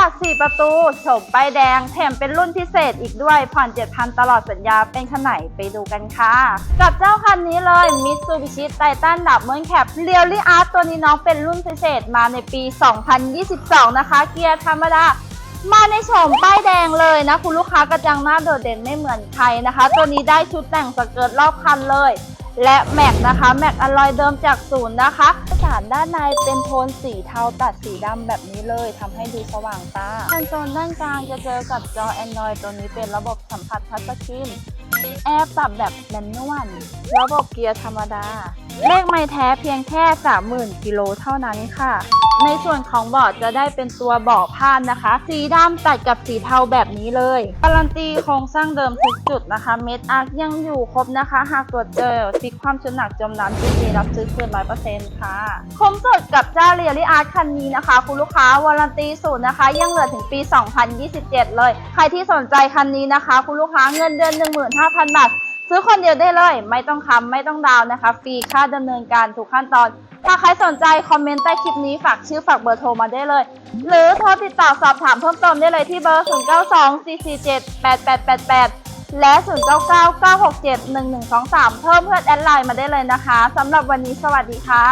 าท4ประตูโฉมป้ายแดง แถมเป็นรุ่นพิเศษอีกด้วย ผ่อน 7,000 ตลอดสัญญาเป็นขนไหนไปดูกันค่ะ กับเจ้าคันนี้เลย Mitsubishi Titan Double Cab r e a l l y Art ตัวนี้น้องเป็นรุ่นพิเศษมาในปี 2022 นะคะ เกียร์ธรรมดามาในโฉมป้ายแดงเลยนะ คุณลูกค้ากระจังหน้าโดดเด่นไม่เหมือนใครนะคะ ตัวนี้ได้ชุดแต่งสเกิร์ตรอบคันเลย และแม็กนะคะแม็กอลอยเดิมจากศูนย์นะคะสารด้านในเป็นโทนสีเทาตัดสีดำแบบนี้เลยทำให้ดูสว่างตาคอนโซลด้านกลางจะเจอกับจอ Android ตัวนี้เป็นระบบสัมผัสทัชสกรีนแอร์ปรับแบบแมนนวลระบบเกียร์ธรรมดา เลขไม่แท้เพียงแค่ 30,000 กิโลเท่านั้นค่ะ ในส่วนของเบาะจะได้เป็นตัวเบาะผ้านนะคะ สีดำตัดกับสีเทาแบบนี้เลยการันตีโครงสร้างเดิมทุกจุดนะคะ เม็ดอาร์ยังอยู่ครบนะคะ หากตรวจเจอพลิกความชุดหนักจมน้ำจีดีรับซื้อคืน100%ค่ะ คมสดกับเจ้าเรียลลี่อาร์ตคันนี้นะคะ คุณลูกค้าวารันตีศูนย์นะคะ ยังเหลือถึงปี 2027 เลย ใครที่สนใจคันนี้นะคะ คุณลูกค้าเงินเดือน 15,000 บาท ซื้อคนเดียวได้เลย ไม่ต้องค้ำไม่ต้องดาวน์นะคะ ฟรีค่าดำเนินการทุกขั้นตอน ถ้าใครสนใจคอมเมนต์ใต้คลิปนี้ฝากชื่อฝากเบอร์โทรมาได้เลย หรือโทรติดต่อสอบถามเพิ่มเติมได้เลยที่เบอร์ 0924478888 และ 0999671123 เพิ่มเพื่อนแอดไลน์มาได้เลยนะคะสำหรับวันนี้สวัสดีค่ะ